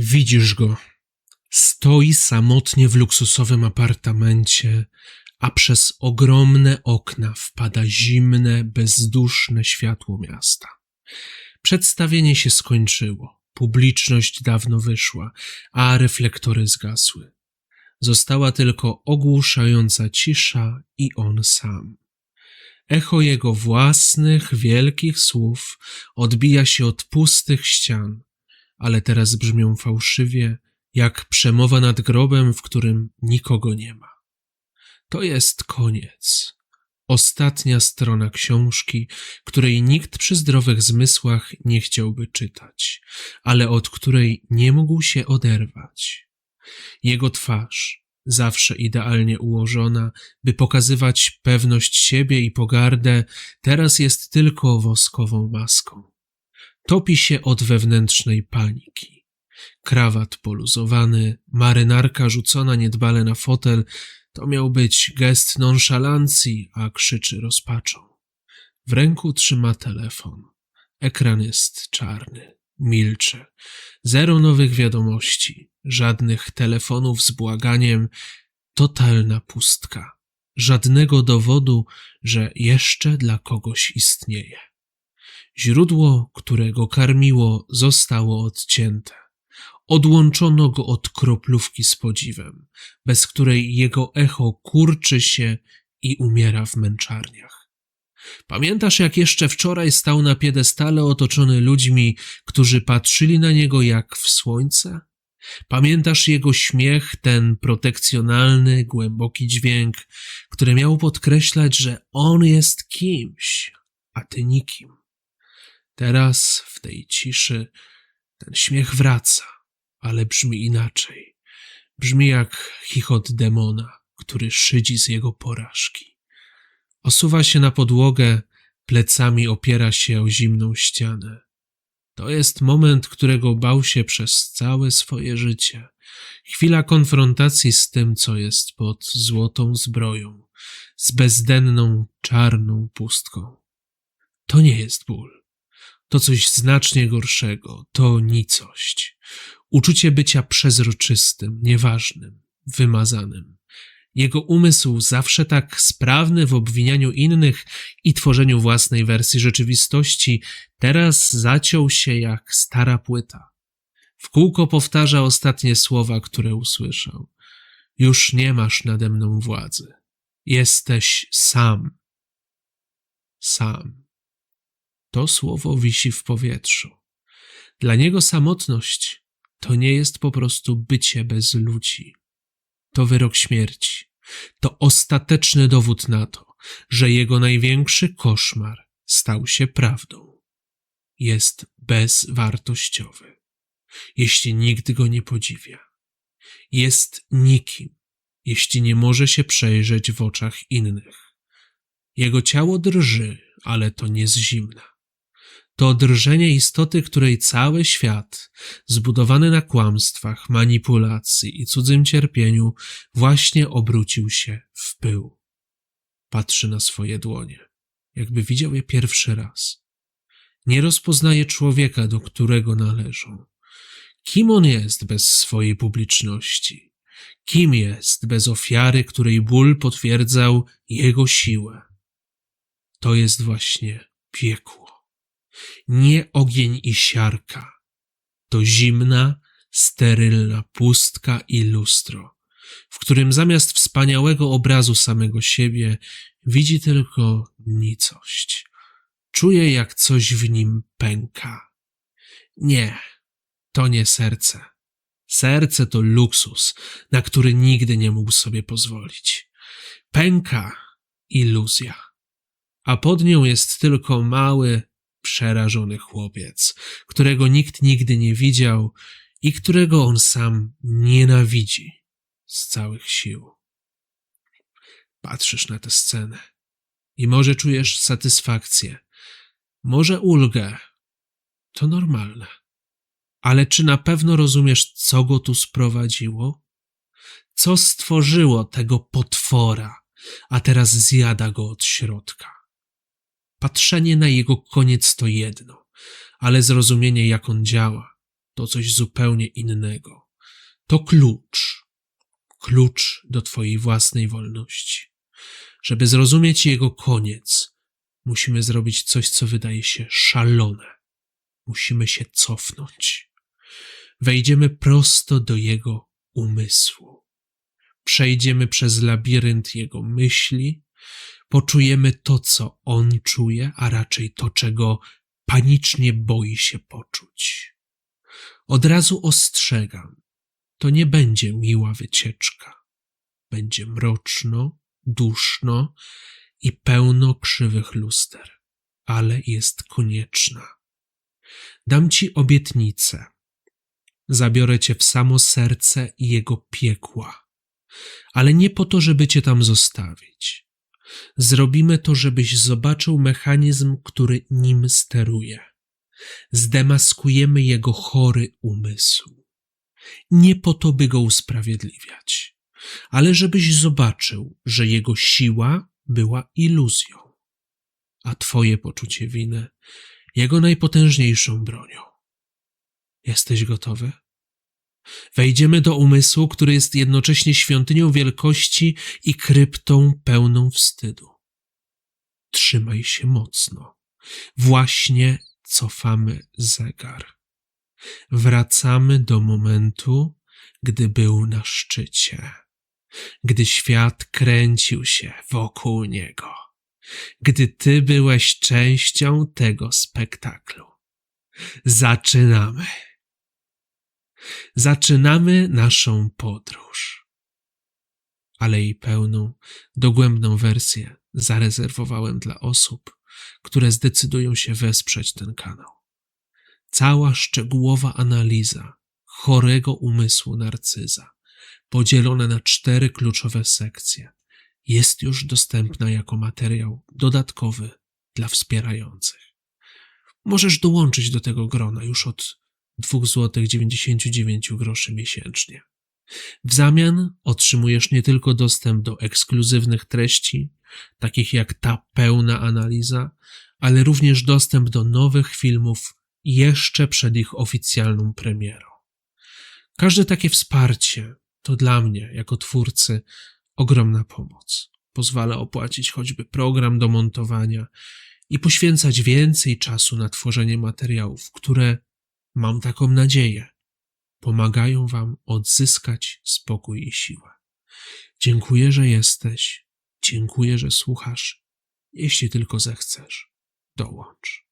Widzisz go. Stoi samotnie w luksusowym apartamencie, a przez ogromne okna wpada zimne, bezduszne światło miasta. Przedstawienie się skończyło. Publiczność dawno wyszła, a reflektory zgasły. Została tylko ogłuszająca cisza i on sam. Echo jego własnych, wielkich słów odbija się od pustych ścian, ale teraz brzmią fałszywie, jak przemowa nad grobem, w którym nikogo nie ma. To jest koniec. Ostatnia strona książki, której nikt przy zdrowych zmysłach nie chciałby czytać, ale od której nie mógł się oderwać. Jego twarz, zawsze idealnie ułożona, by pokazywać pewność siebie i pogardę, teraz jest tylko woskową maską. Topi się od wewnętrznej paniki. Krawat poluzowany, marynarka rzucona niedbale na fotel, to miał być gest nonszalancji, a krzyczy rozpaczą. W ręku trzyma telefon. Ekran jest czarny. Milczy. Zero nowych wiadomości, żadnych telefonów z błaganiem, totalna pustka. Żadnego dowodu, że jeszcze dla kogoś istnieje. Źródło, które go karmiło, zostało odcięte. Odłączono go od kroplówki z podziwem, bez której jego echo kurczy się i umiera w męczarniach. Pamiętasz, jak jeszcze wczoraj stał na piedestale otoczony ludźmi, którzy patrzyli na niego jak w słońce? Pamiętasz jego śmiech, ten protekcjonalny, głęboki dźwięk, który miał podkreślać, że on jest kimś, a ty nikim. Teraz, w tej ciszy, ten śmiech wraca, ale brzmi inaczej. Brzmi jak chichot demona, który szydzi z jego porażki. Osuwa się na podłogę, plecami opiera się o zimną ścianę. To jest moment, którego bał się przez całe swoje życie. Chwila konfrontacji z tym, co jest pod złotą zbroją, z bezdenną, czarną pustką. To nie jest ból. To coś znacznie gorszego, to nicość. Uczucie bycia przezroczystym, nieważnym, wymazanym. Jego umysł, zawsze tak sprawny w obwinianiu innych i tworzeniu własnej wersji rzeczywistości, teraz zaciął się jak stara płyta. W kółko powtarza ostatnie słowa, które usłyszał. Już nie masz nade mną władzy. Jesteś sam. Sam. To słowo wisi w powietrzu. Dla niego samotność to nie jest po prostu bycie bez ludzi. To wyrok śmierci. To ostateczny dowód na to, że jego największy koszmar stał się prawdą. Jest bezwartościowy, jeśli nikt go nie podziwia. Jest nikim, jeśli nie może się przejrzeć w oczach innych. Jego ciało drży, ale to nie z zimna. To drżenie istoty, której cały świat, zbudowany na kłamstwach, manipulacji i cudzym cierpieniu, właśnie obrócił się w pył. Patrzy na swoje dłonie, jakby widział je pierwszy raz. Nie rozpoznaje człowieka, do którego należą. Kim on jest bez swojej publiczności? Kim jest bez ofiary, której ból potwierdzał jego siłę? To jest właśnie piekło nie ogień i siarka. To zimna, sterylna pustka i lustro, w którym zamiast wspaniałego obrazu samego siebie widzi tylko nicość. Czuje, jak coś w nim pęka. Nie, to nie serce. Serce to luksus, na który nigdy nie mógł sobie pozwolić. Pęka iluzja, a pod nią jest tylko mały, przerażony chłopiec, którego nikt nigdy nie widział i którego on sam nienawidzi z całych sił. Patrzysz na tę scenę i może czujesz satysfakcję, może ulgę. To normalne. Ale czy na pewno rozumiesz, co go tu sprowadziło? Co stworzyło tego potwora, a teraz zjada go od środka? Patrzenie na jego koniec to jedno, ale zrozumienie, jak on działa, to coś zupełnie innego. To klucz. Klucz do Twojej własnej wolności. Żeby zrozumieć jego koniec, musimy zrobić coś, co wydaje się szalone. Musimy się cofnąć. Wejdziemy prosto do jego umysłu. Przejdziemy przez labirynt jego myśli, poczujemy to, co on czuje, a raczej to, czego panicznie boi się poczuć. Od razu ostrzegam, to nie będzie miła wycieczka. Będzie mroczno, duszno i pełno krzywych luster, ale jest konieczna. Dam ci obietnicę. Zabiorę cię w samo serce jego piekła, ale nie po to, żeby cię tam zostawić. Zrobimy to, żebyś zobaczył mechanizm, który nim steruje. Zdemaskujemy jego chory umysł. Nie po to, by go usprawiedliwiać, ale żebyś zobaczył, że jego siła była iluzją, a twoje poczucie winy jego najpotężniejszą bronią. Jesteś gotowy? Wejdziemy do umysłu, który jest jednocześnie świątynią wielkości i kryptą pełną wstydu. Trzymaj się mocno. Właśnie cofamy zegar. Wracamy do momentu, gdy był na szczycie, gdy świat kręcił się wokół niego, gdy ty byłeś częścią tego spektaklu. Zaczynamy. Zaczynamy naszą podróż. Ale jej pełną, dogłębną wersję zarezerwowałem dla osób, które zdecydują się wesprzeć ten kanał. Cała szczegółowa analiza chorego umysłu narcyza, podzielona na cztery kluczowe sekcje, jest już dostępna jako materiał dodatkowy dla wspierających. Możesz dołączyć do tego grona już od 2 zł 99 groszy miesięcznie. W zamian otrzymujesz nie tylko dostęp do ekskluzywnych treści, takich jak ta pełna analiza, ale również dostęp do nowych filmów jeszcze przed ich oficjalną premierą. Każde takie wsparcie to dla mnie, jako twórcy, ogromna pomoc. Pozwala opłacić choćby program do montowania i poświęcać więcej czasu na tworzenie materiałów, które, mam taką nadzieję, pomagają Wam odzyskać spokój i siłę. Dziękuję, że jesteś. Dziękuję, że słuchasz. Jeśli tylko zechcesz, dołącz.